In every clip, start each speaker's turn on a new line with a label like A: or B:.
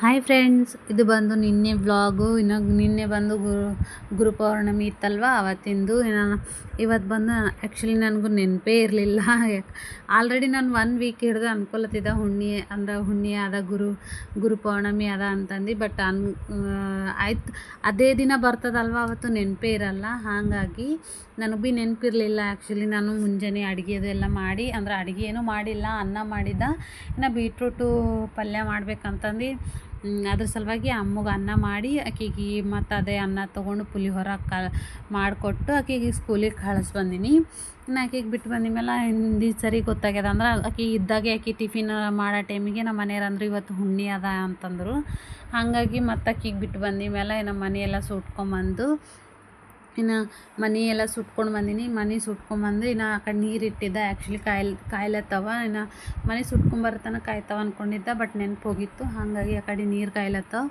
A: Hi friends ಇದು ಬಂದು ನಿನ್ನೆ ವ್ಲಾಗು ಇನ್ನು ನಿನ್ನೆ ಬಂದು ಗುರು, ಗುರುಪೌರ್ಣಮಿ ಇತ್ತಲ್ವ, ಅವತ್ತಿಂದು. ಇವತ್ತು ಬಂದು ಆ್ಯಕ್ಚುಲಿ ನನಗೂ ನೆನಪೇ ಇರಲಿಲ್ಲ. ಆಲ್ರೆಡಿ ನಾನು ಒನ್ ವೀಕ್ ಹಿಡಿದು ಅನ್ಕೊಲತ್ತಿದ್ದ ಹುಣ್ಣಿ ಅಂದ್ರೆ ಹುಣ್ಣಿ ಅದ ಗುರು, ಗುರುಪೌರ್ಣಮಿ ಅದ ಅಂತಂದು ಬಟ್ ಅನ್ ಆಯ್ತು. ಅದೇ ದಿನ ಬರ್ತದಲ್ವ, ಅವತ್ತು ನೆನಪೇ ಇರಲ್ಲ. ಹಾಗಾಗಿ ನನಗೆ ಭೀ ನೆನಪಿರಲಿಲ್ಲ ಆ್ಯಕ್ಚುಲಿ ನಾನು ಮುಂಜಾನೆ ಅಡುಗೆ ಅದೆಲ್ಲ ಮಾಡಿ, ಅಂದ್ರೆ ಅಡುಗೆ ಏನೂ ಮಾಡಿಲ್ಲ, ಅನ್ನ ಮಾಡಿದ್ದ. ಇನ್ನು ಬೀಟ್ರೂಟು ಪಲ್ಯ ಮಾಡ್ಬೇಕಂತಂದು ಅದ್ರ ಸಲುವಾಗಿ ಅಮ್ಮಗೆ ಅನ್ನ ಮಾಡಿ ಆಕೆಗೆ ಮತ್ತು ಅದೇ ಅನ್ನ ತೊಗೊಂಡು ಪುಳಿಯೋರ ಕ ಮಾಡಿಕೊಟ್ಟು ಆಕೆಗೆ ಸ್ಕೂಲಿಗೆ ಕಳಿಸಿ ಬಂದೀನಿ. ಇನ್ನು ಆಕೆಗೆ ಬಿಟ್ಟು ಬಂದ ಮೇಲೆ ಹಿಂದಿ ಸರಿ ಗೊತ್ತಾಗ್ಯದ ಅಂದ್ರೆ ಆಕೆ ಇದ್ದಾಗೆ ಆಕೆ ಟಿಫಿನ್ ಮಾಡೋ ಟೈಮಿಗೆ ನಮ್ಮ ಮನೆಯವ್ರು ಅಂದ್ರೆ ಇವತ್ತು ಹುಣ್ಣಿ ಅದ ಅಂತಂದರು. ಹಾಗಾಗಿ ಮತ್ತು ಆಕೆಗೆ ಬಿಟ್ಟು ಬಂದ ಮೇಲೆ ನಮ್ಮ ಮನೆಯೆಲ್ಲ ಸುಟ್ಕೊಂಬಂದು ಇನ್ನು ಮನೆ ಎಲ್ಲ ಸುಟ್ಕೊಂಡು ಬಂದೀನಿ. ಮನೆ ಸುಟ್ಕೊಂಬಂದು ಇನ್ನು ಆ ಕಡೆ ನೀರು ಇಟ್ಟಿದ್ದೆ. ಆ್ಯಕ್ಚುಲಿ ಕಾಯಿಲ್, ಕಾಯ್ಲತ್ತವ. ಇನ್ನು ಮನೆ ಸುಟ್ಕೊಂಬರ್ತನ ಕಾಯ್ತವ ಅಂದ್ಕೊಂಡಿದ್ದೆ ಬಟ್ ನೆನಪು ಹೋಗಿತ್ತು. ಹಾಗಾಗಿ ಆ ಕಡೆ ನೀರು ಕಾಯ್ಲತ್ತವ.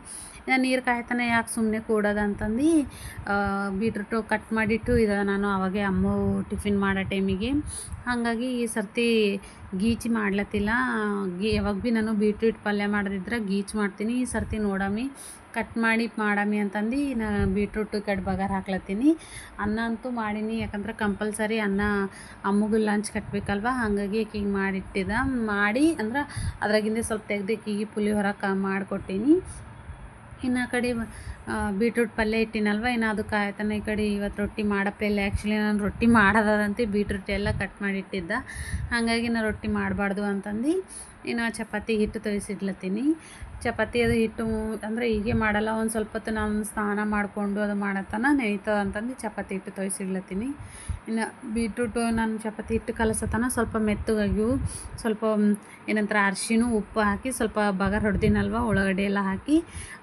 A: ಇನ್ನು ನೀರು ಕಾಯ್ತಾನೆ ಯಾಕೆ ಸುಮ್ಮನೆ ಕೂಡೋದಂತಂದು ಬೀಟ್ರೂಟು ಕಟ್ ಮಾಡಿಟ್ಟು ಇದು ನಾನು ಅವಾಗೆ ಅಮ್ಮ ಟಿಫಿನ್ ಮಾಡೋ ಟೈಮಿಗೆ. ಹಾಗಾಗಿ ಈ ಸರ್ತಿ ಗೀಚಿ ಮಾಡ್ಲತ್ತಿಲ್ಲ. ಗೀ, ಯಾವಾಗ ಭೀ ನಾನು ಬೀಟ್ರೂಟ್ ಪಲ್ಯ ಮಾಡಿದ್ರೆ ಗೀಚ್ ಮಾಡ್ತೀನಿ. ಈ ಸರ್ತಿ ನೋಡಮಿ ಕಟ್ ಮಾಡಿ ಮಾಡಮಿ ಅಂತಂದು ನಾ ಬೀಟ್ರೂಟ್ ಕಡ್ ಕಡೆ ಬಗಾರ್ ಹಾಕ್ಲತ್ತೀನಿ. ಅನ್ನ ಅಂತೂ ಮಾಡೀನಿ, ಯಾಕಂದ್ರೆ ಕಂಪಲ್ಸರಿ ಅನ್ನ ಅಮ್ಮಗೂ ಲಂಚ್ ಕಟ್ಟಬೇಕಲ್ವ ಹಾಗಾಗಿ ಆಕಿಗೆ ಮಾಡಿಟ್ಟಿದ್ದ ಮಾಡಿ ಅಂದ್ರೆ ಅದ್ರಾಗಿಂದ ಸ್ವಲ್ಪ ತೆಗ್ದು ಪುಲಿ ಹೊರ ಕ ಮಾಡಿಕೊಟ್ಟೀನಿ. ಇನ್ನು ಆ ಕಡೆ ಬೀಟ್ರೂಟ್ ಪಲ್ಯ ಇಟ್ಟಿನಲ್ವ, ಇನ್ನು ಅದು ಕಾಯ್ತಾನೆ ಈ ಕಡೆ ಇವತ್ತು ರೊಟ್ಟಿ ಮಾಡಪ್ಪಿಲ್ಲ ಆ್ಯಕ್ಚುಲಿ ನಾನು ರೊಟ್ಟಿ ಮಾಡೋದಂತೆ ಬೀಟ್ರೂಟ್ ಎಲ್ಲ ಕಟ್ ಮಾಡಿಟ್ಟಿದ್ದ. ಹಾಗಾಗಿ ನಾನು ರೊಟ್ಟಿ ಮಾಡಬಾರ್ದು ಅಂತಂದು ಇನ್ನು ಚಪಾತಿ ಹಿಟ್ಟು ತೋರಿಸಿಡ್ಲತ್ತೀನಿ ಚಪಾತಿ ಅದು ಹಿಟ್ಟು ಅಂದರೆ ಹೀಗೆ ಮಾಡಲ್ಲ. ಒಂದು ಸ್ವಲ್ಪ ಹೊತ್ತು ನಾನು ಸ್ನಾನ ಮಾಡಿಕೊಂಡು ಅದು ಮಾಡತ್ತಾನ ನೆನಿತದ ಅಂತಂದು ಚಪಾತಿ ಹಿಟ್ಟು ತೊಯ್ಸಿಡ್ಲತ್ತೀನಿ. ಇನ್ನು ಬೀಟ್ರೂಟು ನಾನು ಚಪಾತಿ ಹಿಟ್ಟು ಕಲಸತನ ಸ್ವಲ್ಪ ಮೆತ್ತಗಾಗಿವು ಸ್ವಲ್ಪ ಏನಂತಾರೆ ಅರ್ಶಿಣ ಉಪ್ಪು ಹಾಕಿ ಸ್ವಲ್ಪ ಬಗರ್ ಹೊಡೆದಿನಲ್ವ ಉಳ್ಳಾಗಡ್ಡೆ ಎಲ್ಲ ಹಾಕಿ,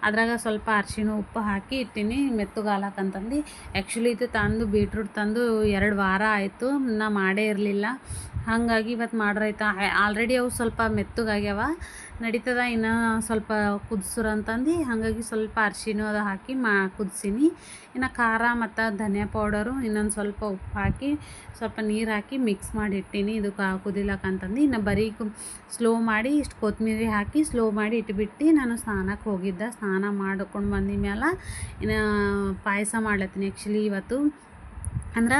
A: ಅದ್ರಾಗ ಸ್ವಲ್ಪ ಅರ್ಶಿಣ ಉಪ್ಪು ಹಾಕಿ ಇಟ್ಟಿನಿ. ಮೆತ್ತಗಾಲಕ್ಕಂತಂದು ಆ್ಯಕ್ಚುಲಿ ಇದು ತಂದು ಬೀಟ್ರೂಟ್ ತಂದು ಎರಡು ವಾರ ಆಯಿತು. ನಾ ಮಾಡೇ ಇರಲಿಲ್ಲ. ಹಾಗಾಗಿ ಇವತ್ತು ಮಾಡ್ರೈತ ಆಲ್ರೆಡಿ ಅವು ಸ್ವಲ್ಪ ಮೆತ್ತಗಾಗ್ಯಾವ. ನಡೀತದ, ಇನ್ನು ಸ್ವಲ್ಪ ಕುದಿಸ್ರು ಅಂತಂದು, ಹಾಗಾಗಿ ಸ್ವಲ್ಪ ಅರ್ಶಿನೂ ಅದು ಹಾಕಿ ಮಾ, ಕುದಿಸೀನಿ. ಇನ್ನು ಖಾರ ಮತ್ತು ಧನಿಯಾ ಪೌಡರು, ಇನ್ನೊಂದು ಸ್ವಲ್ಪ ಉಪ್ಪು ಹಾಕಿ, ಸ್ವಲ್ಪ ನೀರು ಹಾಕಿ ಮಿಕ್ಸ್ ಮಾಡಿ ಇಟ್ಟೀನಿ ಇದು ಕಾ ಕುದಿಲಕ್ಕಂತಂದು ಇನ್ನು ಬರೀ ಸ್ಲೋ ಮಾಡಿ ಇಷ್ಟು ಕೊತ್ತಂಬರಿ ಹಾಕಿ ಸ್ಲೋ ಮಾಡಿ ಇಟ್ಬಿಟ್ಟು ನಾನು ಸ್ನಾನಕ್ಕೆ ಹೋಗಿದ್ದೆ. ಸ್ನಾನ ಮಾಡ್ಕೊಂಡು ಬಂದ ಮೇಲೆ ಇನ್ನು ಪಾಯಸ ಮಾಡ್ಲತ್ತೀನಿ ಆ್ಯಕ್ಚುಲಿ ಇವತ್ತು. ಅಂದ್ರೆ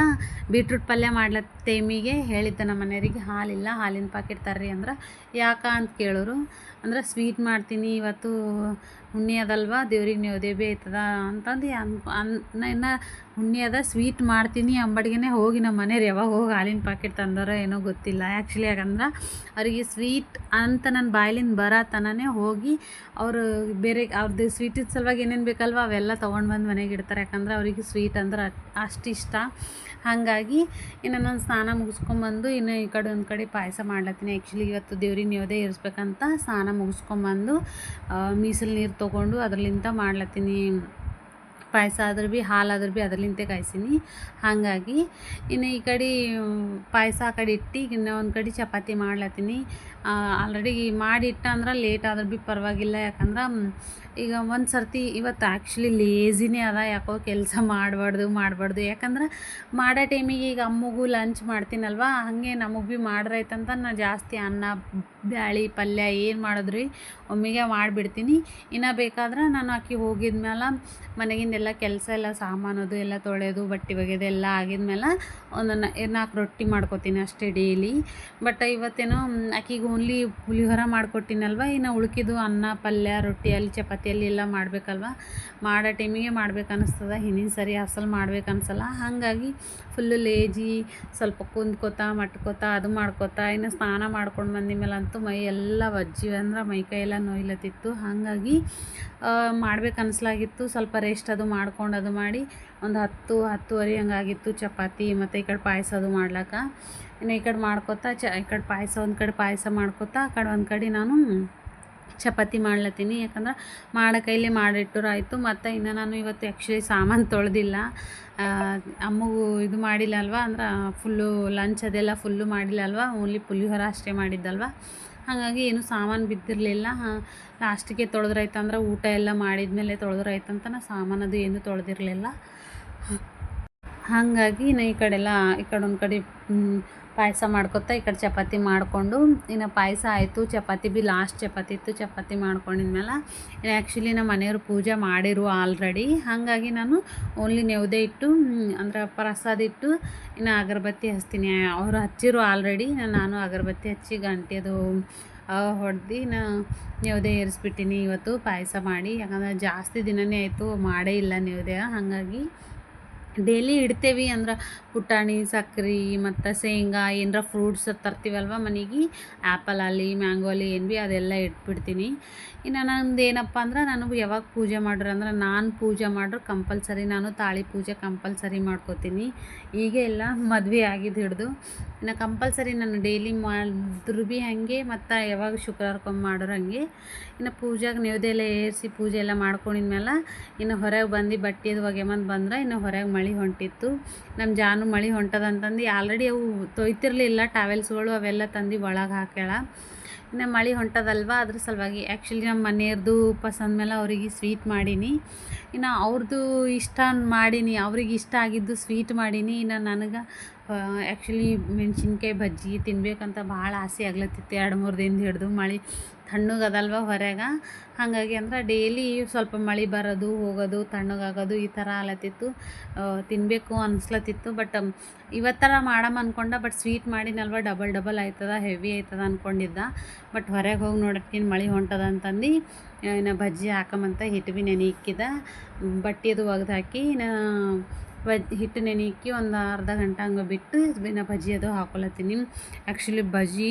A: ಬೀಟ್ರೂಟ್ ಪಲ್ಯ ಮಾಡ್ಲತ್ತ ಟೈಮಿಗೆ ಹೇಳಿದ್ದೆ ನಮ್ಮ ಮನೆಯವರಿಗೆ ಹಾಲಿಲ್ಲ, ಹಾಲಿನ ಪಾಕೆಟ್ ತರ್ರಿ ಅಂದ್ರೆ, ಯಾಕ ಅಂತ ಕೇಳೋರು, ಅಂದ್ರೆ ಸ್ವೀಟ್ ಮಾಡ್ತೀನಿ, ಇವತ್ತು ಹುಣ್ಣಿ ಅದಲ್ವ, ದೇವ್ರಿಗೆ ನೈವೇದ್ಯ ಆಯ್ತದ ಅಂತಂದು ಅನ್ ಅನ್, ಇನ್ನು ಹುಣ್ಣಿ ಅದ ಸ್ವೀಟ್ ಮಾಡ್ತೀನಿ, ಅಂಬಡಿಗೆನೇ ಹೋಗಿ ನಮ್ಮ ಮನೆಯವ್ರು ಯಾವಾಗ ಹೋಗಿ ಹಾಲಿನ ಪಾಕೆಟ್ ತಂದಾರೋ ಏನೋ ಗೊತ್ತಿಲ್ಲ. ಆ್ಯಕ್ಚುಲಿ ಯಾಕಂದ್ರೆ ಅವರಿಗೆ ಸ್ವೀಟ್ ಅಂತ ನನ್ನ ಬಾಯ್ಲಿಂದ ಬರತನೇ ಹೋಗಿ ಅವರು ಬೇರೆ ಅವ್ರದ್ದು ಸ್ವೀಟಿದ ಸಲುವಾಗಿ ಏನೇನು ಬೇಕಲ್ವ, ಅವೆಲ್ಲ ತೊಗೊಂಡು ಬಂದು ಮನೆಗೆ ಇಡ್ತಾರೆ. ಯಾಕಂದ್ರೆ ಅವರಿಗೆ ಸ್ವೀಟ್ ಅಂದ್ರೆ ಅಷ್ಟು ಇಷ್ಟ. ಹಾಗಾಗಿ ಇನ್ನು ನಾನು ಸ್ನಾನ ಮುಗಿಸ್ಕೊಂಬಂದು ಇನ್ನು ಈ ಕಡೆ ಒಂದು ಕಡೆ ಪಾಯಸ ಮಾಡ್ಲತ್ತೀನಿ. ಆ್ಯಕ್ಚುಲಿ ಇವತ್ತು ದೇವ್ರಿಗೆ ನೈವೇದ್ಯ ಇರಿಸ್ಬೇಕಂತ ಸ್ನಾನ ಮುಗಿಸ್ಕೊಂಬಂದು ಮೀಸಲು ನೀರು ತೊಗೊಂಡು ಅದರಲ್ಲಿಂದ ಮಾಡ್ಲತ್ತೀನಿ. ಪಾಯಸ ಆದ್ರೆ ಭೀ ಹಾಲಾದ್ರೆ ಭೀ ಅದರ್ಲಿಂತೆ ಕಾಯ್ಸೀನಿ. ಹಾಗಾಗಿ ಇನ್ನು ಈ ಕಡೆ, ಪಾಯಸ ಆ ಕಡೆ ಇಟ್ಟು ಇನ್ನು ಒಂದು ಕಡೆ ಚಪಾತಿ ಮಾಡ್ಲತ್ತೀನಿ. ಆಲ್ರೆಡಿ ಮಾಡಿಟ್ಟ ಅಂದ್ರೆ ಲೇಟ್ ಆದ್ರೂ ಭೀ ಪರವಾಗಿಲ್ಲ. ಯಾಕಂದ್ರೆ ಈಗ ಒಂದು ಸರ್ತಿ ಇವತ್ತು ಆ್ಯಕ್ಚುಲಿ ಲೇಜಿನೇ ಅದ. ಯಾಕೋ ಕೆಲಸ ಮಾಡಬಾರ್ದು ಮಾಡಬಾರ್ದು. ಯಾಕಂದ್ರೆ ಮಾಡೋ ಟೈಮಿಗೆ ಈಗ ಅಮ್ಮಗೂ ಲಂಚ್ ಮಾಡ್ತೀನಲ್ವ? ಹಾಗೆ ನಮಗೆ ಭೀ ಮಾಡ್ರೈತಂತ ನಾ ಜಾಸ್ತಿ ಅನ್ನ, ಬ್ಯಾಳಿ, ಪಲ್ಯ ಏನು ಮಾಡಿದ್ರಿ ಒಮ್ಮೆಗೆ ಮಾಡಿಬಿಡ್ತೀನಿ. ಇನ್ನು ಬೇಕಾದ್ರೆ ನಾನು ಆಕಿ ಹೋಗಿದ್ಮೇಲೆ ಮನೆಗಿಂದೆಲ್ಲ ಕೆಲಸ ಎಲ್ಲ ಅದು ಎಲ್ಲ ತೊಳೆಯೋದು ಬಟ್ಟೆ ಒಗೆಯೋದು ಎಲ್ಲ ಆಗಿದ್ಮೇಲೆ ಒಂದು ನಾಲ್ಕು ರೊಟ್ಟಿ ಮಾಡ್ಕೊತೀನಿ ಅಷ್ಟೇ ಡೈಲಿ ಬಟ್ ಇವತ್ತೇನೋ ಆಕಿಗೆ ಓನ್ಲಿ ಪುಳಿಯೋರ ಮಾಡಿಕೊಟ್ಟಿನಲ್ವ? ಇನ್ನು ಉಳ್ಕಿದ್ದು ಅನ್ನ, ಪಲ್ಯ, ರೊಟ್ಟಿ ರೊಟ್ಟಿಯಲ್ಲಿ ಚಪಾತಿಯಲ್ಲಿ ಎಲ್ಲ ಮಾಡಬೇಕಲ್ವ? ಮಾಡೋ ಟೈಮಿಗೆ ಮಾಡ್ಬೇಕು ಹಿಂದಿನ ಸರಿ ಅಸಲು ಮಾಡ್ಬೇಕು ಅನ್ಸಲ್ಲ. ಹಾಗಾಗಿ ಫುಲ್ಲು ಲೇಜಿ, ಸ್ವಲ್ಪ ಕುಂದ್ಕೋತಾ, ಮಟ್ಕೋತಾ, ಅದು ಮಾಡ್ಕೋತಾ, ಇನ್ನು ಸ್ನಾನ ಮಾಡ್ಕೊಂಡು ಬಂದ ಅಂತೂ ಮೈ ಎಲ್ಲ ವಜ್ಜಿ ಅಂದ್ರೆ ಮೈ ಕೈ ಎಲ್ಲ ನೋಯ್ಲತ್ತಿತ್ತು. ಹಾಗಾಗಿ ಮಾಡ್ಬೇಕು ಅನ್ಸಲಾಗಿತ್ತು. ಸ್ವಲ್ಪ ರೆಸ್ಟ್ ಅದು ಮಾಡ್ಕೊಂಡು ಅದು ಮಾಡಿ ಒಂದು ಹತ್ತು, ಹತ್ತುವರೆ ಹಂಗಾಗಿತ್ತು ಚಪಾತಿ, ಮತ್ತು ಈ ಕಡೆ ಪಾಯಸ ಅದು ಮಾಡ್ಲಾಕ ಇನ್ನು ಈ ಕಡೆ ಮಾಡ್ಕೊತಾ ಚ, ಈ ಕಡೆ ಪಾಯಸ, ಒಂದು ಕಡೆ ಪಾಯಸ ಮಾಡ್ಕೊತಾ, ಆ ಕಡೆ ಒಂದು ಕಡೆ ನಾನು ಚಪಾತಿ ಮಾಡ್ಲತ್ತೀನಿ. ಯಾಕಂದ್ರೆ ಮಾಡೋ ಕೈಲಿ ಮಾಡಿಟ್ಟರು ಆಯಿತು ಮತ್ತು ಇನ್ನು ನಾನು ಇವತ್ತು ಆ್ಯಕ್ಚುಲಿ ಸಾಮಾನು ತೊಳೆದಿಲ್ಲ. ಅಮ್ಮಗೂ ಇದು ಮಾಡಿಲ್ಲ ಅಲ್ವಾ? ಅಂದ್ರೆ ಫುಲ್ಲು ಲಂಚ್ ಅದೆಲ್ಲ ಫುಲ್ಲು ಮಾಡಿಲ್ಲ ಅಲ್ವಾ? ಓನ್ಲಿ ಪುಲಿಹೋರ ಅಷ್ಟೇ ಮಾಡಿದ್ದಲ್ವ? ಹಾಗಾಗಿ ಏನು ಸಾಮಾನು ಬಿದ್ದಿರಲಿಲ್ಲ. ಲಾಸ್ಟಿಗೆ ತೊಳೆದ್ರಾಯ್ತು ಅಂದ್ರೆ ಊಟ ಎಲ್ಲ ಮಾಡಿದ್ಮೇಲೆ ತೊಳೆದ್ರಾಯ್ತಂತ ನಾ ಸಾಮಾನು ಅದು ಏನು ತೊಳೆದಿರಲಿಲ್ಲ. ಹಾಗಾಗಿ ನಾ ಈ ಕಡೆಲ್ಲ, ಈ ಕಡೆ ಒಂದು ಕಡೆ ಪಾಯಸ ಮಾಡ್ಕೊತಾ ಈ ಕಡೆ ಚಪಾತಿ ಮಾಡಿಕೊಂಡು, ಇನ್ನು ಪಾಯಸ ಆಯಿತು, ಚಪಾತಿ ಬಿ ಲಾಸ್ಟ್ ಚಪಾತಿ ಇತ್ತು, ಚಪಾತಿ ಮಾಡ್ಕೊಂಡಿದ್ಮೇಲೆ ಆ್ಯಕ್ಚುಲಿ ನಮ್ಮ ಮನೆಯವರು ಪೂಜೆ ಮಾಡಿರು ಆಲ್ರೆಡಿ ಹಾಗಾಗಿ ನಾನು ಓನ್ಲಿ ನೆವದೆ ಇಟ್ಟು ಅಂದ್ರೆ ಪ್ರಸಾದ ಇಟ್ಟು, ಇನ್ನು ಅಗರಬತ್ತಿ ಹಚ್ತೀನಿ. ಅವರು ಹಚ್ಚಿರು ಆಲ್ರೆಡಿ ನಾನು ಅಗರಬತ್ತಿ ಹಚ್ಚಿ ಗಂಟೆ ಅದು ಹೊಡೆದು ನಾ ನೆವ್ದೆ ಏರಿಸ್ಬಿಟ್ಟಿನಿ. ಇವತ್ತು ಪಾಯಸ ಮಾಡಿ, ಯಾಕಂದ್ರೆ ಜಾಸ್ತಿ ದಿನವೇ ಆಯಿತು, ಮಾಡೇ ಇಲ್ಲ ನೆವ್ದೆ. ಹಾಗಾಗಿ ಡೈಲಿ ಇಡ್ತೇವೆ ಅಂದ್ರೆ ಪುಟಾಣಿ, ಸಕ್ರೆ ಮತ್ತು ಶೇಂಗಾ ಏನರ ಫ್ರೂಟ್ಸ್ ತರ್ತೀವಲ್ವ ಮನೆಗೆ? ಆ್ಯಪಲ್ ಆಗಲಿ ಮ್ಯಾಂಗೋ ಆಗಲಿ ಏನು ಭೀ ಅದೆಲ್ಲ ಇಟ್ಬಿಡ್ತೀನಿ. ಇನ್ನು ನಂದು ಏನಪ್ಪ ಅಂದ್ರೆ ನಾನು ಯಾವಾಗ ಪೂಜೆ ಮಾಡ್ರಿ ಅಂದ್ರೆ ನಾನು ಪೂಜೆ ಮಾಡ್ರೆ ಕಂಪಲ್ಸರಿ ನಾನು ತಾಳಿ ಪೂಜೆ ಕಂಪಲ್ಸರಿ ಮಾಡ್ಕೋತೀನಿ. ಈಗ ಎಲ್ಲ ಮದುವೆ ಆಗಿದ್ದು ಹಿಡಿದು. ಇನ್ನು ಕಂಪಲ್ಸರಿ ನಾನು ಡೈಲಿ ಮಾಡಿದ್ರು ಭೀ ಹಾಗೆ ಮತ್ತು ಯಾವಾಗ ಶುಕ್ರವಾರಕ್ಕೊಮ್ಮೆ ಮಾಡೋರು ಹಾಗೆ. ಇನ್ನು ಪೂಜೆಗೆ ನೈವೇದ್ಯ ಎಲ್ಲ ಏರಿಸಿ ಪೂಜೆ ಎಲ್ಲ ಮಾಡ್ಕೊಂಡಿದ್ಮೇಲೆ ಇನ್ನು ಹೊರಗೆ ಬಂದು ಬಟ್ಟೆದು ಒಗೆಮಂದು ಬಂದ್ರೆ ಇನ್ನು ಹೊರಗೆ ಮಳೆ ಹೊಂಟಿತ್ತು. ನಮ್ಮ ಜಾನು ಮಳೆ ಹೊಂಟದಂತಂದು ಆಲ್ರೆಡಿ ಅವು ತೊಯ್ತಿರಲಿಲ್ಲ, ಟಾವೆಲ್ಸ್ಗಳು ಅವೆಲ್ಲ ತಂದು ಒಳಗೆ ಹಾಕ್ಯಾಳ. ಇನ್ನು ಮಳೆ ಹೊಂಟದಲ್ವ? ಅದ್ರ ಸಲುವಾಗಿ ಆ್ಯಕ್ಚುಲಿ ನಮ್ಮ ಮನೆಯವ್ರದ್ದು ಪಸಂದ ಮೇಲೆ ಅವರಿಗೆ ಸ್ವೀಟ್ ಮಾಡೀನಿ. ಇನ್ನು ಅವ್ರದ್ದು ಇಷ್ಟ ಮಾಡೀನಿ, ಅವ್ರಿಗೆ ಇಷ್ಟ ಆಗಿದ್ದು ಸ್ವೀಟ್ ಮಾಡೀನಿ. ಇನ್ನು ನನಗೆ ಆ್ಯಕ್ಚುಲಿ ಮೆಣಸಿನ್ಕಾಯಿ ಬಜ್ಜಿ ತಿನ್ಬೇಕಂತ ಭಾಳ ಆಸೆ ಆಗ್ಲತ್ತಿತ್ತು. ಎರಡು ಮೂರು ದಿನದ ಹಿಡಿದು ಮಳೆ ತಣ್ಣಗದಲ್ವ ಹೊರಗೆ ಹಾಗಾಗಿ ಅಂದ್ರೆ ಡೈಲಿ ಸ್ವಲ್ಪ ಮಳೆ ಬರೋದು, ಹೋಗೋದು ತಣ್ಣಗಾಗೋದು ಈ ಥರ ಆಲತ್ತಿತ್ತು ತಿನ್ನಬೇಕು ಅನಿಸ್ಲತ್ತಿತ್ತು. ಬಟ್ ಇವತ್ತರ ಮಾಡಮ್ಮ ಅನ್ಕೊಂಡ ಬಟ್ ಸ್ವೀಟ್ ಮಾಡಿನಲ್ವ? ಡಬಲ್ ಡಬಲ್ ಆಯ್ತದ ಹೆವಿ ಆಯ್ತದ ಅಂದ್ಕೊಂಡಿದ್ದ ಬಟ್ ಹೊರಗೆ ಹೋಗಿ ನೋಡೋಕ್ಕಿನ್ ಮಳೆ ಹೊಂಟದ ಅಂತಂದು, ಇನ್ನು ಬಜ್ಜಿ ಹಾಕಮಂತ ಹಿಟ್ಟು ಭೀ ನೆನೆ ಇಕ್ಕಿದ. ಬಟ್ಟೆ ಅದು ಒಗ್ದು ಹಾಕಿ, ಇನ್ನು ಬಜ್ ಹಿಟ್ಟು ಇಕ್ಕಿ ಒಂದು ಅರ್ಧ ಗಂಟೆ ಹಂಗೆ ಬಿಟ್ಟು ನಾ ಬಜ್ಜಿ ಅದು ಹಾಕೊಳತ್ತೀನಿ ಆ್ಯಕ್ಚುಲಿ ಬಜ್ಜಿ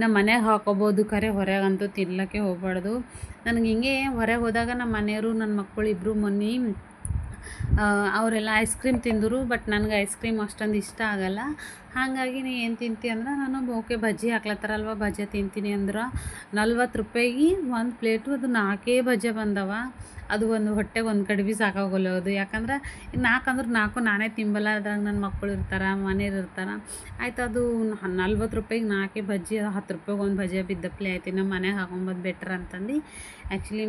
A: ನಮ್ಮ ಮನ್ಯಾಗ ಹಾಕೋಬೋದು, ಖರೆ ಹೊರಗಂತೂ ತಿನ್ಲಕ್ಕೆ ಹೋಗ್ಬಾರ್ದು. ನನಗೆ ಹಿಂಗೆ ಹೊರಗೆ ಹೋದಾಗ ನಮ್ಮ ಮನೆಯವರು ನನ್ನ ಮಕ್ಕಳು ಇಬ್ಬರು ಮೊನ್ನೆ ಅವರೆಲ್ಲ ಐಸ್ ಕ್ರೀಮ್ ತಿಂದರು ಬಟ್ ನನಗೆ ಐಸ್ ಕ್ರೀಮ್ ಅಷ್ಟೊಂದು ಇಷ್ಟ ಆಗಲ್ಲ. ಹಾಗಾಗಿ ನೀ ಏನು ತಿಂತಿ ಅಂದ್ರೆ, ನಾನು ಓಕೆ ಬಜ್ಜಿ ಹಾಕ್ಲತ್ತಾರಲ್ವ, ಬಜ್ಜಿ ತಿಂತೀನಿ ಅಂದ್ರೆ ನಲ್ವತ್ತು ರೂಪಾಯಿಗೆ ಒಂದು ಪ್ಲೇಟು ಅದು ನಾಲ್ಕೇ ಬಜ್ಜಿ ಬಂದವ. ಅದು ಒಂದು ಹೊಟ್ಟೆಗೆ ಒಂದು ಕಡೆ ಭೀ ಸಾಕಾಗೋಲ್ಲ ಅದು. ಯಾಕಂದ್ರೆ ನಾಲ್ಕು ಅಂದ್ರೆ ನಾಲ್ಕು ನಾನೇ ತಿಂಬಲ್ಲ ಅದ್ರಾಗ ನನ್ನ ಮಕ್ಕಳು ಇರ್ತಾರೆ, ಮನೆಯವ್ರು ಇರ್ತಾರೆ. ಆಯ್ತು ಅದು ನಲ್ವತ್ತು ರೂಪಾಯಿಗೆ ನಾಲ್ಕೇ ಬಜ್ಜಿ, ಹತ್ತು ರೂಪಾಯಿಗೆ ಒಂದು ಬಜ್ಜಿ ಬಿದ್ದಪ್ಲೆ ಆಯ್ತು. ನಮ್ಮ ಮನೆಗೆ ಹಾಕೊಂಬೋದು ಬೆಟ್ರ್ ಅಂತಂದು. ಆ್ಯಕ್ಚುಲಿ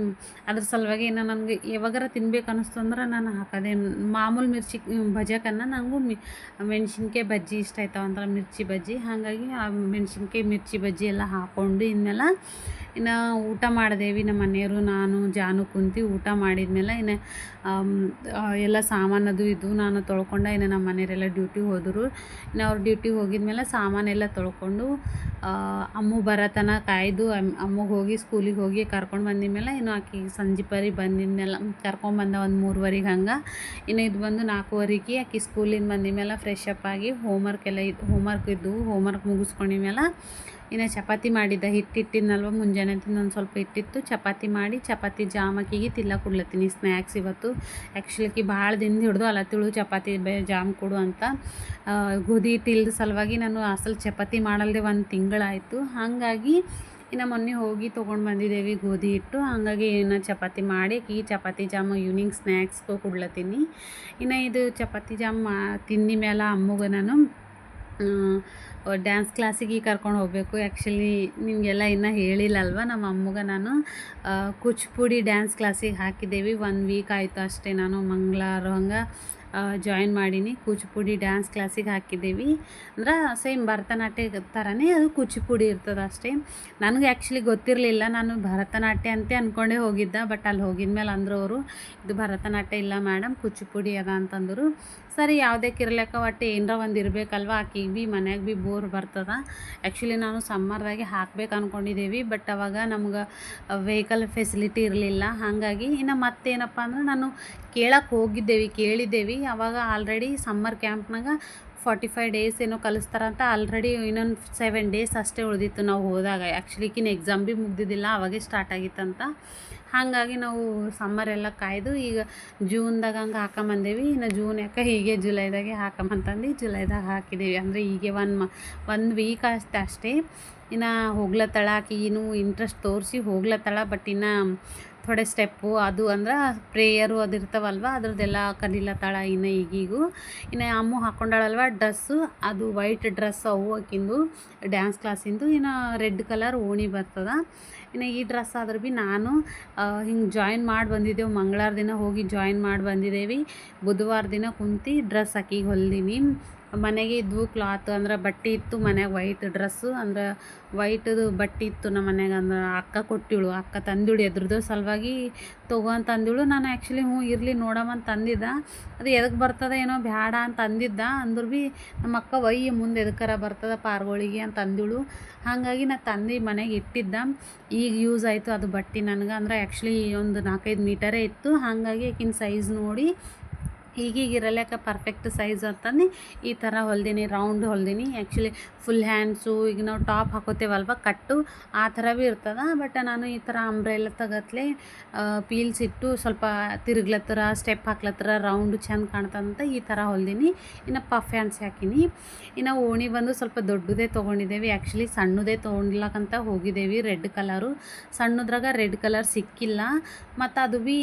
A: ಅದ್ರ ಸಲುವಾಗಿ ಏನೋ ನನಗೆ ಯಾವಾಗಾರ ತಿನ್ಬೇಕು ಅನ್ನಿಸ್ತು ಅಂದ್ರೆ ನಾನು ಹಾಕೋದೆ ಮಾಮೂಲು ಮಿರ್ಚಿ ಭಜಕನ್ನ ನನಗೂ ಮಿ ಮೆಣಸಿನ್ಕಾಯಿ ಬಜ್ಜಿ ಇಷ್ಟ ಆಯ್ತಾವ ಅಂದ್ರೆ ಮಿರ್ಚಿ ಬಜ್ಜಿ. ಹಾಗಾಗಿ ಆ ಮೆಣಸಿನ್ಕಾಯಿ ಮಿರ್ಚಿ ಬಜ್ಜಿ ಎಲ್ಲ ಹಾಕ್ಕೊಂಡು ಇನ್ಮೇಲೆ ಇನ್ನು ಊಟ ಮಾಡಿದೇವಿ ನಮ್ಮ ಮನೆಯವರು, ನಾನು, ಜಾನು ಕುಂತು ಊಟ ಮಾಡಿದ್ಮೇಲೆ ಇನ್ನು ಎಲ್ಲ ಸಾಮಾನದು ಇದು ನಾನು ತೊಳ್ಕೊಂಡೆ ಇನ್ನು ನಮ್ಮ ಮನೆಯವರೆಲ್ಲ ಡ್ಯೂಟಿ ಹೋದರು. ಇನ್ನು ಅವ್ರು ಡ್ಯೂಟಿ ಹೋಗಿದ್ಮೇಲೆ ಸಾಮಾನೆಲ್ಲ ತೊಳ್ಕೊಂಡು ಅಮ್ಮ ಬರತನ ಕಾಯ್ದು ಅಮ್, ಅಮ್ಮಗೆ ಹೋಗಿ ಸ್ಕೂಲಿಗೆ ಹೋಗಿ ಕರ್ಕೊಂಡು ಬಂದಿದ್ಮೇಲೆ ಇನ್ನು ಆಕೆ ಸಂಜೆ ಪರಿ ಬಂದಿದ್ಮೇಲೆ ಕರ್ಕೊಂಬಂದ ಒಂದು ಮೂರುವರೆಗೆ ಹಂಗೆ, ಇನ್ನು ಇದು ಬಂದು ನಾಲ್ಕೂವರೆಗೆ ಆಕೆ ಸ್ಕೂಲಿಂದ ಬಂದಿದ್ಮೇಲೆ ಫ್ರೆಶ್ ಅಪ್ ಆಗಿ ಹೋಮ್ವರ್ಕ್ ಎಲ್ಲ ಇದ್ದು ಹೋಮ್ವರ್ಕ್ ಇದ್ದವು ಹೋಮ್ವರ್ಕ್ ಮುಗಿಸ್ಕೊಂಡಿದ್ಮೇಲೆ ಇನ್ನು ಚಪಾತಿ ಮಾಡಿದ್ದೆ ಹಿಟ್ಟು ಇಟ್ಟಿದ್ನಲ್ವ ಮುಂಜಾನೆ ಒಂದು ಸ್ವಲ್ಪ ಹಿಟ್ಟಿತ್ತು. ಚಪಾತಿ ಮಾಡಿ, ಚಪಾತಿ ಜಾಮ್ ಆಕಿಗೆ ತಿಲ್ಲ ಕೊಡ್ಲತ್ತೀನಿ ಸ್ನ್ಯಾಕ್ಸ್ ಇವತ್ತು. ಆ್ಯಕ್ಚುಲಿ ಭಾಳ ದಿನದ ಹಿಡಿದು ಅಲತಿಳು ಚಪಾತಿ ಬೆ ಜಾಮ್ ಕೊಡು ಅಂತ. ಗೋಧಿ ಹಿಟ್ಟಿಲ್ದ ಸಲುವಾಗಿ ನಾನು ಅಸಲು ಚಪಾತಿ ಮಾಡಲ್ದೆ ಒಂದು ತಿಂಗಳಾಯಿತು. ಹಾಗಾಗಿ ಇನ್ನು ಮೊನ್ನೆ ಹೋಗಿ ತೊಗೊಂಡು ಬಂದಿದ್ದೇವೆ ಗೋಧಿ ಹಿಟ್ಟು. ಹಾಗಾಗಿ ಇನ್ನು ಚಪಾತಿ ಮಾಡಿ ಈ ಚಪಾತಿ ಜಾಮ್ ಈವ್ನಿಂಗ್ ಸ್ನ್ಯಾಕ್ಸ್ಗೂ ಕೊಡ್ಲತ್ತೀನಿ. ಇನ್ನು ಇದು ಚಪಾತಿ ಜಾಮ್ ತಿಂದ ಮೇಲೆ ಅಮ್ಮಗೆ ನಾನು ಡ್ಯಾನ್ಸ್ ಕ್ಲಾಸಿಗೆ ಕರ್ಕೊಂಡು ಹೋಗಬೇಕು. ಆ್ಯಕ್ಚುಲಿ ನಿಮಗೆಲ್ಲ ಇನ್ನೂ ಹೇಳಿಲ್ಲ ಅಲ್ವಾ ನಮ್ಮ ಅಮ್ಮಗ ನಾನು ಕೂಚಿಪುಡಿ ಡ್ಯಾನ್ಸ್ ಕ್ಲಾಸಿಗೆ ಹಾಕಿದ್ದೇವೆ. ಒನ್ ವೀಕ್ ಆಯಿತು ಅಷ್ಟೇ ನಾನು ಮಂಗಳವಾರ ಹಂಗೆ ಜಾಯಿನ್ ಮಾಡೀನಿ. ಕೂಚಿಪುಡಿ ಡ್ಯಾನ್ಸ್ ಕ್ಲಾಸಿಗೆ ಹಾಕಿದ್ದೀವಿ. ಅಂದ್ರೆ ಸೇಮ್ ಭರತನಾಟ್ಯ ಥರನೇ ಅದು ಕೂಚಿಪುಡಿ ಇರ್ತದೆ ಅಷ್ಟೇ. ನನಗೆ ಆ್ಯಕ್ಚುಲಿ ಗೊತ್ತಿರಲಿಲ್ಲ. ನಾನು ಭರತನಾಟ್ಯ ಅಂತ ಅಂದ್ಕೊಂಡೇ ಹೋಗಿದ್ದೆ. ಬಟ್ ಅಲ್ಲಿ ಹೋಗಿದ ಮೇಲೆ ಅಂದರು ಅವರು, ಇದು ಭರತನಾಟ್ಯ ಇಲ್ಲ ಮೇಡಮ್ ಕೂಚಿಪುಡಿ ಅದ ಅಂತಂದರು. ಸರಿ, ಯಾವುದೇ ಕಿರ್ಲಕ್ಕ ಒಟ್ಟು ಏನರ ಒಂದು ಇರಬೇಕಲ್ವ? ಆಕಿಗೆ ಭೀ ಮನ್ಯಾಗ ಭೀ ಬೋರ್ ಬರ್ತದ. ಆ್ಯಕ್ಚುಲಿ ನಾನು ಸಮ್ಮರ್ದಾಗೆ ಹಾಕ್ಬೇಕು ಅಂದ್ಕೊಂಡಿದ್ದೀವಿ ಬಟ್ ಅವಾಗ ನಮ್ಗೆ ವೆಹಿಕಲ್ ಫೆಸಿಲಿಟಿ ಇರಲಿಲ್ಲ. ಹಾಗಾಗಿ ಇನ್ನು ಮತ್ತೇನಪ್ಪ ಅಂದ್ರೆ ನಾನು ಕೇಳಕ್ಕೆ ಹೋಗಿದ್ದೇವೆ, ಕೇಳಿದ್ದೇವೆ. ಅವಾಗ ಆಲ್ರೆಡಿ ಸಮ್ಮರ್ ಕ್ಯಾಂಪ್ನಾಗ ಫಾರ್ಟಿ ಫೈವ್ ಡೇಸ್ ಏನೋ ಕಲಿಸ್ತಾರಂತ ಆಲ್ರೆಡಿ ಇನ್ನೊಂದು ಸೆವೆನ್ ಡೇಸ್ ಅಷ್ಟೇ ಉಳಿದಿತ್ತು ನಾವು ಹೋದಾಗ. ಆ್ಯಕ್ಚುಲಿಕಿನ ಎಕ್ಸಾಮ್ ಭೀ ಮುಗ್ದಿದ್ದಿಲ್ಲ, ಅವಾಗೇ ಸ್ಟಾರ್ಟ್ ಆಗಿತ್ತಂತ. ಹಾಗಾಗಿ ನಾವು ಸಮ್ಮರ್ ಎಲ್ಲ ಕಾಯ್ದು ಈಗ ಜೂನ್ದಾಗ ಹಂಗೆ ಹಾಕೊಂಬಂದೇವಿ. ಇನ್ನು ಜೂನ್ ಯಾಕೆ ಹೀಗೆ ಜುಲೈದಾಗೆ ಹಾಕೊಂಬಂತಂದು ಜುಲೈದಾಗ ಹಾಕಿದ್ದೀವಿ ಅಂದರೆ ಹೀಗೆ ಒನ್ ಮ ಒಂದು ವೀಕ್ ಅಷ್ಟೇ ಅಷ್ಟೇ. ಇನ್ನು ಹೋಗ್ಲತ್ತಳ ಆಕೆ ಇನ್ನೂ ಇಂಟ್ರೆಸ್ಟ್ ತೋರಿಸಿ ಹೋಗ್ಲತ್ತಳ ಬಟ್ ಇನ್ನು ಥೋಡೆ ಸ್ಟೆಪ್ಪು, ಅದು ಅಂದ್ರೆ ಪ್ರೇಯರು ಅದು ಇರ್ತಾವಲ್ವ, ಅದ್ರದ್ದೆಲ್ಲ ಕಲಿಲತ್ತಾಳ ಇನ್ನು ಈಗೀಗೂ. ಇನ್ನು ಅಮ್ಮು ಹಾಕ್ಕೊಂಡಾಳಲ್ವ ಡ್ರೆಸ್ಸು, ಅದು ವೈಟ್ ಡ್ರೆಸ್ ಅವು ಆಕಿಂದು ಡ್ಯಾನ್ಸ್ ಕ್ಲಾಸಿಂದು, ಇನ್ನು ರೆಡ್ ಕಲರ್ ಓಣಿ ಬರ್ತದ. ಇನ್ನು ಈ ಡ್ರೆಸ್ ಆದ್ರೂ ಭೀ ನಾನು ಹಿಂಗೆ ಜಾಯಿನ್ ಮಾಡಿ ಬಂದಿದ್ದೆವು ಮಂಗಳವಾರ ದಿನ ಹೋಗಿ ಜಾಯಿನ್ ಮಾಡಿ ಬಂದಿದ್ದೇವೆ ಬುಧವಾರ ದಿನ ಕುಂತು ಡ್ರೆಸ್ ಹಾಕಿ ಹೊಲ್ದೀನಿ. ಮನೆಗೆ ಇದ್ವು ಕ್ಲಾತ್ ಅಂದ್ರೆ ಬಟ್ಟೆ ಇತ್ತು, ಮನ್ಯಾಗ ವೈಟ್ ಡ್ರೆಸ್ಸು ಅಂದ್ರೆ ವೈಟದು ಬಟ್ಟೆ ಇತ್ತು ನಮ್ಮ ಮನ್ಯಾಗ ಅಂದ್ರೆ ಅಕ್ಕ ಕೊಟ್ಟಿಳು, ಅಕ್ಕ ತಂದಿಳು ಎದ್ರದ್ದು ಸಲುವಾಗಿ ತಗೋ ಅಂತ ಅಂದಿಳು. ನಾನು ಆ್ಯಕ್ಚುಲಿ ಹ್ಞೂ ಇರಲಿ ನೋಡಮ್ಮ ಅಂತ ಅಂದಿದ್ದ. ಅದು ಎದಕ್ಕೆ ಬರ್ತದೆ ಏನೋ ಬ್ಯಾಡ ಅಂತ ಅಂದಿದ್ದ. ಅಂದ್ರು ಭೀ ನಮ್ಮ ಅಕ್ಕ ವೈ ಮುಂದೆ ಎದಕ್ಕರ ಬರ್ತದೆ ಪಾರ್ಗೋಳಿಗೆ ಅಂತ ಅಂದಿಳು. ಹಾಗಾಗಿ ನಾ ತಂದು ಮನೆಗೆ ಇಟ್ಟಿದ್ದ. ಈಗ ಯೂಸ್ ಆಯಿತು ಅದು ಬಟ್ಟೆ ನನಗೆ. ಅಂದ್ರೆ ಆ್ಯಕ್ಚುಲಿ ಒಂದು ನಾಲ್ಕೈದು ಮೀಟರೇ ಇತ್ತು. ಹಾಗಾಗಿ ಆಕಿನ ಸೈಜ್ ನೋಡಿ ಈಗೀಗ ಇರಲ್ಯಾಕ ಪರ್ಫೆಕ್ಟ್ ಸೈಜ್ ಅಂತಂದು ಈ ಥರ ಹೊಲ್ದೀನಿ ರೌಂಡ್ ಹೊಲ್ದೀನಿ. ಆ್ಯಕ್ಚುಲಿ ಫುಲ್ ಹ್ಯಾಂಡ್ಸು ಈಗ ನಾವು ಟಾಪ್ ಹಾಕೋತೇವಲ್ವ, ಕಟ್ಟು, ಆ ಥರ ಭೀ ಇರ್ತದ. ಬಟ್ ನಾನು ಈ ಥರ ಅಂಬ್ರೆಲ್ಲ ತಗತ್ಲೆ ಪೀಲ್ಸ್ ಇಟ್ಟು ಸ್ವಲ್ಪ ತಿರುಗ್ಲತ್ತರ ಸ್ಟೆಪ್ ಹಾಕ್ಲತ್ತರ ರೌಂಡ್ ಚೆಂದ ಕಾಣ್ತದಂತ ಈ ಥರ ಹೊಲ್ದೀನಿ. ಇನ್ನು ಪಫ್ ಹ್ಯಾಂಡ್ಸ್ ಹಾಕಿನಿ. ಇನ್ನು ಓಣಿ ಬಂದು ಸ್ವಲ್ಪ ದೊಡ್ಡದೇ ತೊಗೊಂಡಿದ್ದೇವೆ ಆ್ಯಕ್ಚುಲಿ ಸಣ್ಣದೇ ತೊಗೊಂಡ್ಲಕ್ಕಂತ ಹೋಗಿದ್ದೇವೆ ರೆಡ್ ಕಲರು ಸಣ್ಣದ್ರಾಗ ರೆಡ್ ಕಲರ್ ಸಿಕ್ಕಿಲ್ಲ. ಮತ್ತು ಅದು ಭೀ,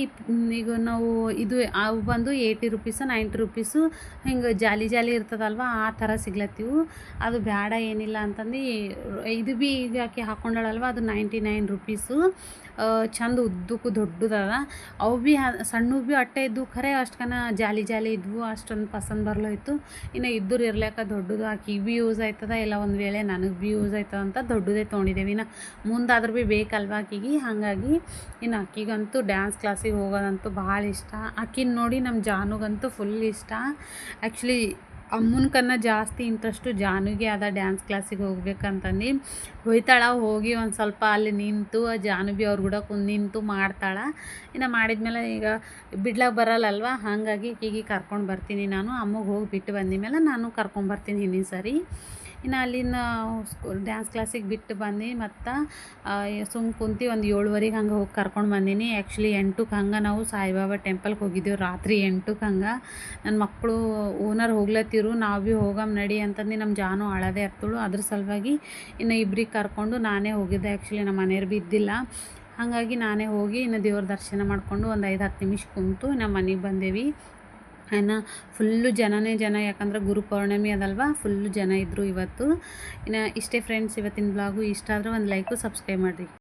A: ಈಗ ನಾವು ಇದು, ಅವು ಬಂದು ಏಯ್ಟಿ ನೈಂಟಿ ರುಪೀಸು ಹಿಂಗೆ ಜಾಲಿ ಜಾಲಿ ಇರ್ತದಲ್ವ, ಆ ಥರ ಸಿಗ್ಲತ್ತಿವು. ಅದು ಬೇಡ ಏನಿಲ್ಲ ಅಂತಂದು ಇದು ಭೀ ಈಗ ಆಕೆ ಹಾಕ್ಕೊಂಡಳಲ್ವ ಅದು ನೈಂಟಿ ನೈನ್ ರುಪೀಸು ಚಂದ ಉದ್ದಕ್ಕು ದೊಡ್ಡದದ. ಅವು ಭೀ ಸಣ್ಣ ಭೀ ಅಟ್ಟೆ ಇದ್ದವು ಖರೆ ಅಷ್ಟಕನ ಜಾಲಿ ಜಾಲಿ ಇದ್ವು. ಅಷ್ಟೊಂದು ಪಸಂದ್ ಬರ್ಲೋಯ್ತು. ಇನ್ನು ಇದ್ದರು ಇರ್ಲಾಕ ದೊಡ್ಡದು ಆಕಿಗೆ ಭೀ ಯೂಸ್ ಆಯ್ತದ. ಇಲ್ಲ, ಒಂದು ವೇಳೆ ನನಗೆ ಭೀ ಯೂಸ್ ಆಯ್ತದ ಅಂತ ದೊಡ್ಡದೇ ತೊಗೊಂಡಿದ್ದೇವೆ ಇನ್ನು ಮುಂದಾದ್ರೂ ಭೀ ಬೇಕಲ್ವ ಆಕಿಗೆ? ಹಾಗಾಗಿ ಇನ್ನು ಆಕಿಗಂತೂ ಡ್ಯಾನ್ಸ್ ಕ್ಲಾಸಿಗೆ ಹೋಗೋದಂತೂ ಭಾಳ ಇಷ್ಟ. ಆಕಿನ ನೋಡಿ ನಮ್ಮ ಜಾನುಗಂತೂ ಫುಲ್ ಇಷ್ಟ. ಆ್ಯಕ್ಚುಲಿ ಅಮ್ಮನ ಜಾಸ್ತಿ ಇಂಟ್ರೆಸ್ಟು ಜಾನುಗೆ ಅದ ಡ್ಯಾನ್ಸ್ ಕ್ಲಾಸಿಗೆ ಹೋಗ್ಬೇಕಂತಂದು. ಹೋಯ್ತಾಳ, ಹೋಗಿ ಒಂದು ಸ್ವಲ್ಪ ಅಲ್ಲಿ ನಿಂತು, ಆ ಜಾನುಬಿ ಅವ್ರ ಕೂಡ ಕುಂದು ನಿಂತು ಮಾಡ್ತಾಳೆ. ಇನ್ನು ಮಾಡಿದ್ಮೇಲೆ ಈಗ ಬಿಡ್ಲಾಗ ಬರಲ್ಲಲ್ವ? ಹಾಗಾಗಿ ಈಗ ಕರ್ಕೊಂಡು ಬರ್ತೀನಿ ನಾನು. ಅಮ್ಮಗೆ ಹೋಗಿ ಬಿಟ್ಟು ಬಂದಿದ್ಮೇಲೆ ನಾನು ಕರ್ಕೊಂಡು ಬರ್ತೀನಿ ಹಿಂದಿನ ಸರಿ. ಇನ್ನು ಸ್ಕೂಲ್ ಡ್ಯಾನ್ಸ್ ಕ್ಲಾಸಿಗೆ ಬಿಟ್ಟು ಬಂದು ಮತ್ತು ಸುಮ್ ಕುಂತು ಒಂದು ಏಳುವರೆಗೆ ಹಂಗೆ ಹೋಗಿ ಕರ್ಕೊಂಡು ಬಂದೀನಿ. ಆ್ಯಕ್ಚುಲಿ ಎಂಟಕ್ಕೆ ಹಂಗೆ ನಾವು ಸಾಯಿಬಾಬಾ ಟೆಂಪಲ್ಗೆ ಹೋಗಿದ್ದೆವು. ರಾತ್ರಿ ಎಂಟಕ್ಕೆ ಹಂಗೆ. ನನ್ನ ಮಕ್ಕಳು ಓನರ್ ಹೋಗ್ಲತ್ತಿರು. ನಾವು ಭೀ ಹೋಗಮ್ ನಡಿ ಅಂತಂದು ನಮ್ಮ ಜಾನು ಆಳದೇ ಇರ್ತಳು. ಅದ್ರ ಸಲುವಾಗಿ ಇನ್ನು ಇಬ್ರಿಗೆ ಕರ್ಕೊಂಡು ನಾನೇ ಹೋಗಿದ್ದೆ. ಆ್ಯಕ್ಚುಲಿ ನಮ್ಮ ಮನೆಯವ್ರು ಭೀ ಇದ್ದಿಲ್ಲ. ಹಾಗಾಗಿ ನಾನೇ ಹೋಗಿ ಇನ್ನು ದೇವ್ರ ದರ್ಶನ ಮಾಡಿಕೊಂಡು ಒಂದು ಐದು ಹತ್ತು ನಿಮಿಷ ಕುಂತು ನಮ್ಮ ಮನೆಗೆ ಬಂದೇವಿ. ಇನ್ನು ಫುಲ್ಲು ಜನನೇ ಜನ, ಯಾಕಂದ್ರೆ ಗುರು ಪೌರ್ಣಮಿ ಅದಲ್ವಾ? ಫುಲ್ಲು ಜನ ಇದ್ದರು ಇವತ್ತು. ಇನ್ನು ಇಷ್ಟೇ ಫ್ರೆಂಡ್ಸ್ ಇವತ್ತಿನ ಬ್ಲಾಗು ಇಷ್ಟ ಆದರೆ ಒಂದು ಲೈಕು ಸಬ್ಸ್ಕ್ರೈಬ್ ಮಾಡಿರಿ.